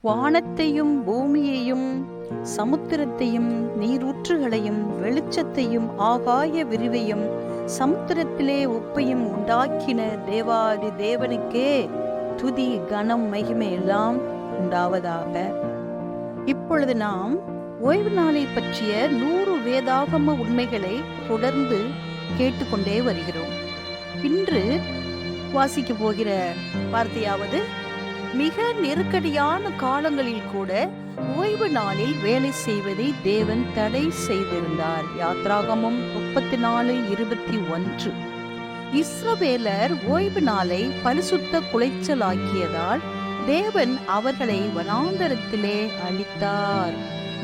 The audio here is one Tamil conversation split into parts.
வானத்தையும் பூமியையும் சமுத்திரத்தையும் நீரூற்றுகளையும் வெளிச்சத்தையும் ஆகாய விரிவையும் சமுத்திரத்திலே உப்பையும் உண்டாக்கின தேவாதி தேவனுக்கே துதி கனம் மகிமை எல்லாம் உண்டாவதாக. இப்பொழுது நாம் ஓய்வு நாளை பற்றிய நூறு வேதாகம உண்மைகளை தொடர்ந்து கேட்டுக்கொண்டே வருகிறோம். இன்று வாசிக்க போகிற வார்த்தையாவது மிக நெருக்கடியான காலங்களில் கூட ஓய்வு நாளில் வேலை செய்வதை தேவன் தடை செய்திருந்தார். யாத்ராகமம் முப்பத்தி நாலு இருபத்தி ஒன்று. இஸ்ரவேலர் ஓய்வு நாளை பரிசுத்த குலைச்சலாக்கியதால் தேவன் அவர்களை வனாந்தரத்திலே அளித்தார்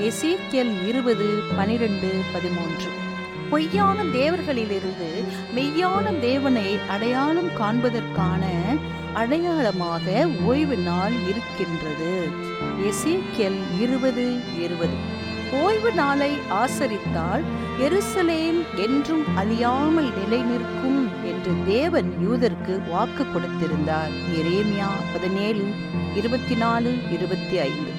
எசேக்கியல் இருபது பனிரெண்டு பதிமூன்று. பொய்யான தேவர்களிலிருந்து மெய்யான தேவனை அடையாளம் காண்பதற்கான அடையாளமாக ஓய்வு நாள் இருக்கின்றது. எசேக்கியல் இருபது இருபது. ஓய்வு நாளை ஆசரித்தால் எருசலேம் என்றும் அழியாமல் நிலைநிற்கும் என்று தேவன் யூதருக்கு வாக்கு கொடுத்திருந்தார். எரேமியா பதினேழு இருபத்தி நாலு இருபத்தி ஐந்து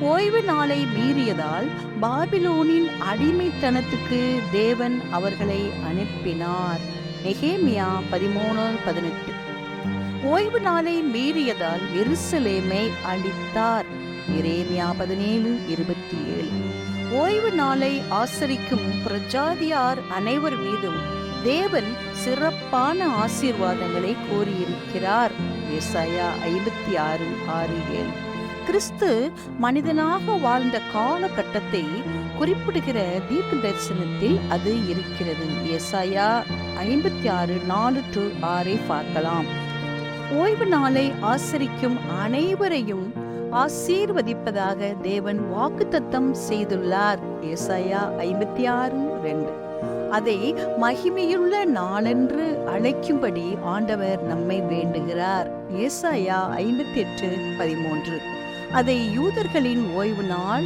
ஓய்வு நாளை மீறியதால் பாபிலோனின் அடிமைத்தனத்துக்கு தேவன் அவர்களை அனுப்பினார். நெகேமியா பதிமூணு பதினெட்டு. ஓய்வு நாளை மீறியதால் எருசலேமை அழித்தார். இரேமியா பதினேழு இருபத்தி ஏழு ஓய்வு நாளை ஆசரிக்கும் பிரஜாதியார் அனைவர் மீதும் தேவன் சிறப்பான ஆசீர்வாதங்களை கோரியிருக்கிறார். ஏசாயா ஐம்பத்தி ஆறு ஆறு ஏழு. கிறிஸ்து மனிதனாக வாழ்ந்த காலகட்டத்தை குறிப்பிடுகிற தீர்க்க தரிசனத்தில் அது இருக்கிறது. ஏசாயா ஐம்பத்தி ஆறு நாலு டு ஆறை பார்க்கலாம். ஓய்வு நாளை ஆசரிக்கும் அனைவரையும் ஆசீர்வதிப்பதாக தேவன் வாக்குத்தத்தம் செய்துள்ளார். ஏசாயா ஐம்பத்தி ஆறு ரெண்டு அதை மகிமையுள்ள நாளென்று அழைக்கும்படி ஆண்டவர் நம்மை வேண்டுகிறார். ஏசாயா ஐம்பத்தி எட்டு பதிமூன்று. அதை யூதர்களின் ஓய்வு நாள்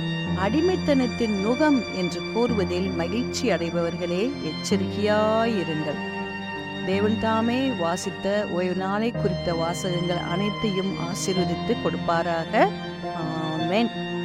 அடிமைத்தனத்தின் நுகம் என்று கூறுவதில் மகிழ்ச்சி அடைபவர்களே எச்சரிக்கையாயிருங்கள். தேவன் தாமே வாசித்த ஓய்வு நாளை குறித்த வாசகங்கள் அனைத்தையும் ஆசீர்வதித்து கொடுப்பாராக. ஆமென்.